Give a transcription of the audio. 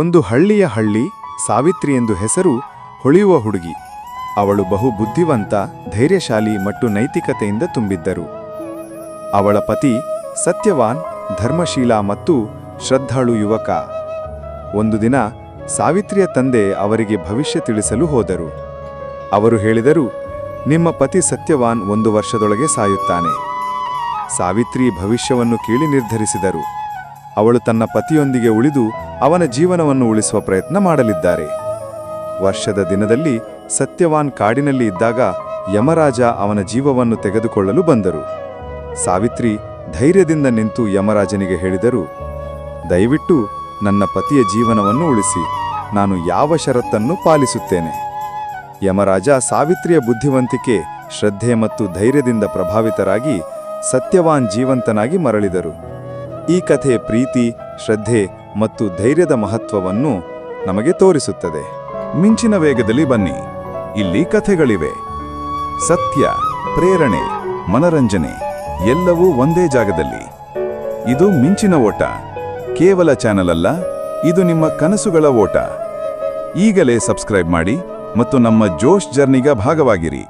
ಒಂದು ಹಳ್ಳಿಯ ಹಳ್ಳಿ ಸಾವಿತ್ರಿ ಎಂದು ಹೆಸರು ಹೊಳೆಯುವ ಹುಡುಗಿ. ಅವಳು ಬಹು ಬುದ್ಧಿವಂತ, ಧೈರ್ಯಶಾಲಿ ಮತ್ತು ನೈತಿಕತೆಯಿಂದ ತುಂಬಿದ್ದರು. ಅವಳ ಪತಿ ಸತ್ಯವಾನ್, ಧರ್ಮಶೀಲ ಮತ್ತು ಶ್ರದ್ಧಾಳು ಯುವಕ. ಒಂದು ದಿನ ಸಾವಿತ್ರಿಯ ತಂದೆ ಅವರಿಗೆ ಭವಿಷ್ಯ ತಿಳಿಸಲು ಹೋದರು. ಅವರು ಹೇಳಿದರು, ನಿಮ್ಮ ಪತಿ ಸತ್ಯವಾನ್ ಒಂದು ವರ್ಷದೊಳಗೆ ಸಾಯುತ್ತಾನೆ. ಸಾವಿತ್ರಿ ಭವಿಷ್ಯವನ್ನು ಕೇಳಿ ನಿರ್ಧರಿಸಿದರು. ಅವಳು ತನ್ನ ಪತಿಯೊಂದಿಗೆ ಉಳಿದು ಅವನ ಜೀವನವನ್ನು ಉಳಿಸುವ ಪ್ರಯತ್ನ ಮಾಡಲಿದ್ದಾರೆ. ವರ್ಷದ ದಿನದಲ್ಲಿ ಸತ್ಯವಾನ್ ಕಾಡಿನಲ್ಲಿ ಇದ್ದಾಗ ಯಮರಾಜ ಅವನ ಜೀವವನ್ನು ತೆಗೆದುಕೊಳ್ಳಲು ಬಂದರು. ಸಾವಿತ್ರಿ ಧೈರ್ಯದಿಂದ ನಿಂತು ಯಮರಾಜನಿಗೆ ಹೇಳಿದರು, ದಯವಿಟ್ಟು ನನ್ನ ಪತಿಯ ಜೀವನವನ್ನು ಉಳಿಸಿ, ನಾನು ಯಾವ ಷರತ್ತನ್ನು ಪಾಲಿಸುತ್ತೇನೆ. ಯಮರಾಜ ಸಾವಿತ್ರಿಯ ಬುದ್ಧಿವಂತಿಕೆ, ಶ್ರದ್ಧೆ ಮತ್ತು ಧೈರ್ಯದಿಂದ ಪ್ರಭಾವಿತರಾಗಿ ಸತ್ಯವಾನ್ ಜೀವಂತನಾಗಿ ಮರಳಿದರು. ಈ ಕಥೆ ಪ್ರೀತಿ, ಶ್ರದ್ಧೆ ಮತ್ತು ಧೈರ್ಯದ ಮಹತ್ವವನ್ನು ನಮಗೆ ತೋರಿಸುತ್ತದೆ. ಮಿಂಚಿನ ವೇಗದಲ್ಲಿ ಬನ್ನಿ. ಇಲ್ಲಿ ಕಥೆಗಳಿವೆ. ಸತ್ಯ, ಪ್ರೇರಣೆ, ಮನರಂಜನೆ ಎಲ್ಲವೂ ಒಂದೇ ಜಾಗದಲ್ಲಿ. ಇದು ಮಿಂಚಿನ ಓಟ. ಕೇವಲ ಚಾನಲ್ ಅಲ್ಲ, ಇದು ನಿಮ್ಮ ಕನಸುಗಳ ಓಟ. ಈಗಲೇ ಸಬ್ಸ್ಕ್ರೈಬ್ ಮಾಡಿ ಮತ್ತು ನಮ್ಮ ಜೋಶ್ ಜರ್ನಿಗ ಭಾಗವಾಗಿರಿ.